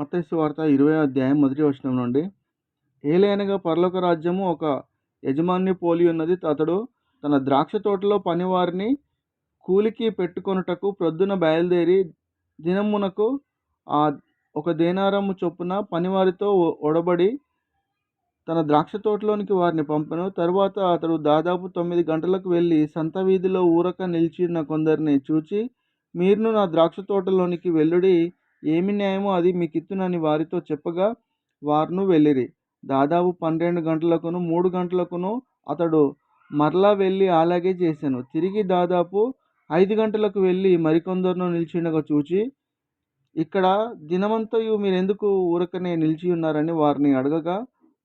మత్తయి వార్త ఇరవై అధ్యాయం మొదటి వచనం నుండి. ఏలైనగా పరలోక రాజ్యము ఒక యజమాని పోలి ఉన్నది. అతడు తన ద్రాక్ష తోటలో పనివారిని కూలికి పెట్టుకొనుటకు ప్రొద్దున బయలుదేరి దినమునకు ఆ ఒక దేనారము చొప్పున పనివారితో ఒడబడి తన ద్రాక్ష తోటలోనికి వారిని పంపను. తరువాత అతడు దాదాపు తొమ్మిది గంటలకు వెళ్ళి సంత వీధిలో ఊరక నిలిచిన కొందరిని చూచి మీరును నా ద్రాక్ష తోటలోనికి వెళ్ళుడి. ఏమి న్యాయమో అది మీకిత్తునని వారితో చెప్పగా వారును వెళ్ళిరి. దాదాపు పన్నెండు గంటలకును మూడు గంటలకును అతడు మరలా వెళ్ళి అలాగే చేశాను. తిరిగి దాదాపు ఐదు గంటలకు వెళ్ళి మరికొందరును నిలిచిండగా చూచి ఇక్కడ దినమంతయు మీరెందుకు ఊరకనే నిలిచి ఉన్నారని వారిని అడగగా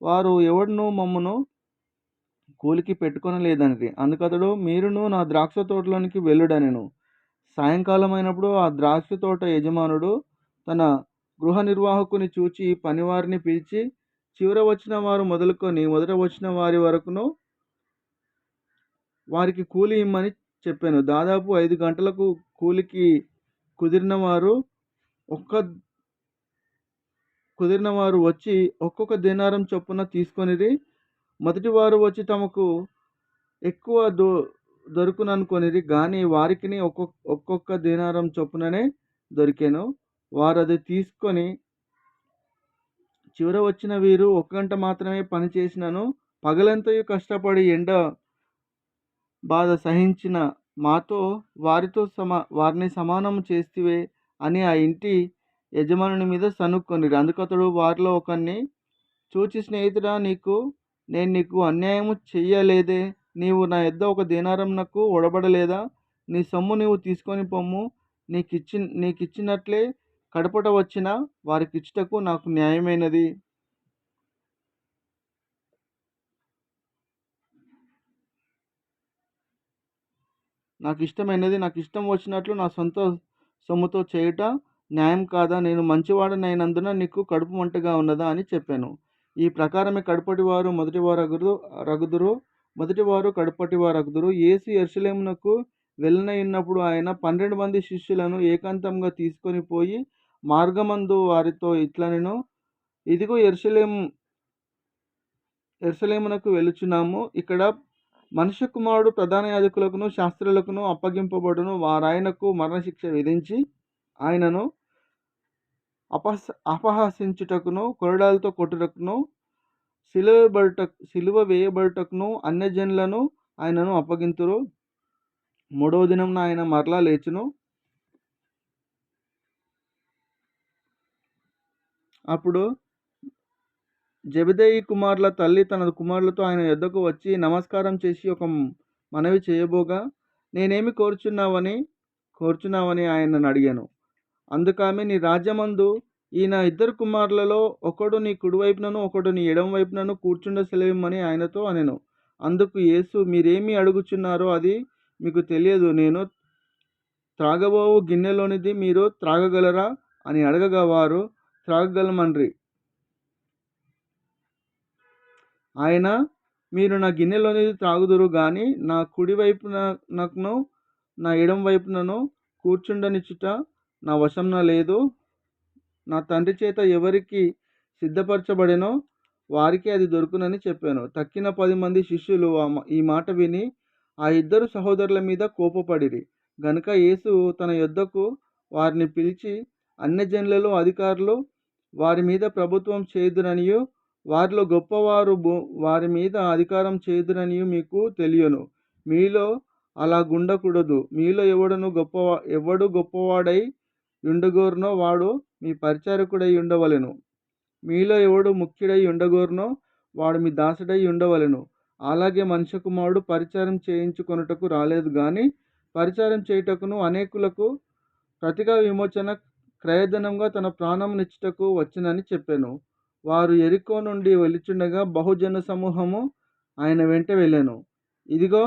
వారు ఎవడును మమ్మను కూలికి పెట్టుకొనలేదనిది అందుకతడు మీరును నా ద్రాక్ష తోటలోనికి వెళ్ళుడనెను. సాయంకాలం అయినప్పుడు ఆ ద్రాక్ష తోట యజమానుడు తన గృహ నిర్వాహకుని చూచి పనివారిని పిలిచి చివర వచ్చిన వారు మొదలుకొని మొదట వచ్చిన వారి వరకును వారికి కూలి ఇమ్మని చెప్పాను. దాదాపు ఐదు గంటలకు కూలికి కుదిరిన వారు ఒక్క కుదిరిన వారు వచ్చి ఒక్కొక్క దినారం చొప్పున తీసుకొనిరి. మొదటి వారు వచ్చి తమకు ఎక్కువ దొ దొరుకుననుకొనిరి కానీ వారికి ఒక్కొక్క ఒక్కొక్క దినారం చొప్పుననే దొరికాను. వారు అది తీసుకొని చివర వచ్చిన వీరు ఒక గంట మాత్రమే పనిచేసినను పగలంతయు కష్టపడి ఎండ బాధ సహించిన మాతో వారితో సమా వారిని సమానం చేస్తివే అని ఆ ఇంటి యజమానుని మీద సనుక్కొనిరి అందుకతడు వారిలో ఒకరిని చూచి స్నేహితుడా నీకు నేను నీకు అన్యాయము చెయ్యలేదే నీవు నా యొద్ద ఒక దీనారం నాకు ఒడబడలేదా నీ సొమ్ము నీవు తీసుకొని పొమ్ము నీకిచ్చి నీకిచ్చినట్లే కడపట వచ్చిన వారికి ఇచ్చుటకు నాకు న్యాయమైనది. నాకు ఇష్టమైనది నాకు ఇష్టం వచ్చినట్లు నా సొంత సొమ్ముతో చేయుట న్యాయం కాదా? నేను మంచివాడనైనందున నీకు కడుపు మంటగా ఉన్నదా అని చెప్పాను. ఈ ప్రకారమే కడుపటి వారు మొదటి వారు అగురు రగుదురు మొదటి వారు కడుపటి వారు అగుదురు యేసు ఎరుసలేమునకు ఆయన పన్నెండు మంది శిష్యులను ఏకాంతంగా తీసుకొని పోయి మార్గమందు వారితో ఇట్లా నేను ఇదిగో ఎరుసలేము ఎరుసలేమునకు వెళుచున్నాము ఇక్కడ మనుష్య కుమారుడు ప్రధాన యాజకులకును శాస్త్రులకును అప్పగింపబడును. వారాయనకు మరణశిక్ష విధించి ఆయనను అపహ అపహసించుటకును కొరడాలతో కొట్టుటకును సిలువబడుట సిలువ వేయబడుటకును అన్యజనులను ఆయనను అప్పగింతురు. మూడవ దినం ఆయన మరలా లేచును. అప్పుడు జబిదేయి కుమారుల తల్లి తన కుమారులతో ఆయన యొద్దకు వచ్చి నమస్కారం చేసి ఒక మనవి చేయబోగా నేనేమి కోరుచున్నావని కోరుచున్నావని ఆయనను అడిగాను. అందుకామె నీ రాజ్యమందు ఈయన ఇద్దరు కుమారులలో ఒకడు నీ కుడివైపునను ఒకడు నీ ఎడమ వైపునను కూర్చుండ సెలవిమ్మని ఆయనతో అనెను. అందుకు యేసు మీరేమి అడుగుచున్నారో అది మీకు తెలియదు. నేను త్రాగబోవు గిన్నెలోనిది మీరు త్రాగగలరా? అని అడగగా వారు త్రాగగలమన్రి ఆయన మీరు నా గిన్నెలోనిది త్రాగుదురు కానీ నా కుడి వైపునకును నా ఎడం వైపునను కూర్చుండనిచ్చుట నా వశంన లేదు. నా తండ్రి చేత ఎవరికి సిద్ధపరచబడినో వారికి అది దొరుకునని చెప్పాను. తక్కిన పది మంది శిష్యులు ఆ ఈ మాట విని ఆ ఇద్దరు సహోదరుల మీద కోపపడిరి. గనుక యేసు తన యొద్దకు వారిని పిలిచి అన్యజనులలో అధికారులు వారి మీద ప్రభుత్వం చేయుదురనియు వారిలో గొప్పవారు వారి మీద అధికారం చేయదురనియో మీకు తెలియను. మీలో అలా గుండకూడదు మీలో ఎవడను గొప్ప ఎవడు గొప్పవాడై ఉండగోరునో వాడు మీ పరిచారకుడై ఉండవలెను మీలో ఎవడు ముఖ్యుడై ఉండగోరునో వాడు మీ దాసుడై ఉండవలెను అలాగే మనిషి కుమారుడు పరిచారం చేయించుకొనుటకు రాలేదు కానీ పరిచారం చేయుటకును అనేకులకు ప్రతిగా విమోచన క్రయధనంగా తన ప్రాణమునిచ్చుటకు వచ్చినని చెప్పాను. వారు ఎరికో నుండి వెలుచుండగా బహుజన సమూహము ఆయన వెంట వెళ్ళాను. ఇదిగో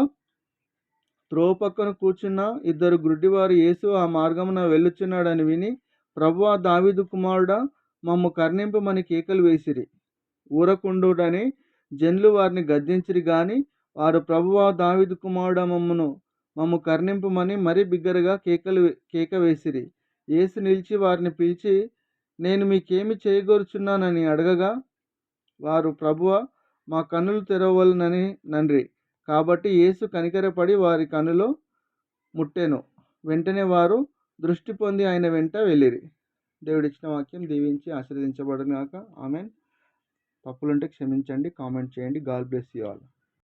త్రోవ పక్కన కూర్చున్న ఇద్దరు గుడ్డివారు యేసు ఆ మార్గమున వెళ్ళుచున్నాడని విని ప్రభువా దావిదు కుమారుడా మమ్ము కర్ణింపమని కేకలు వేసిరి. ఊరకుండుడని జన్లు వారిని గద్దించిరి గాని వారు ప్రభువా దావిదు కుమారుడ మమ్మను మమ్ము కర్ణింపమని మరీ బిగ్గరగా కేకలు కేక వేసిరి. యేసు నిలిచి వారిని పిలిచి నేను మీకేమి చేయగోరుచున్నానని అడగగా వారు ప్రభువ మా కన్నులు తెరవలనని నండ్రి. కాబట్టి యేసు కనికరపడి వారి కన్నులో ముట్టెను. వెంటనే వారు దృష్టి పొంది ఆయన వెంట వెళ్ళిరి. దేవుడిచ్చిన వాక్యం దీవించి ఆశీర్వదించబడినాక ఆమె తప్పులుంటే క్షమించండి కామెంట్ చేయండి. God bless you all.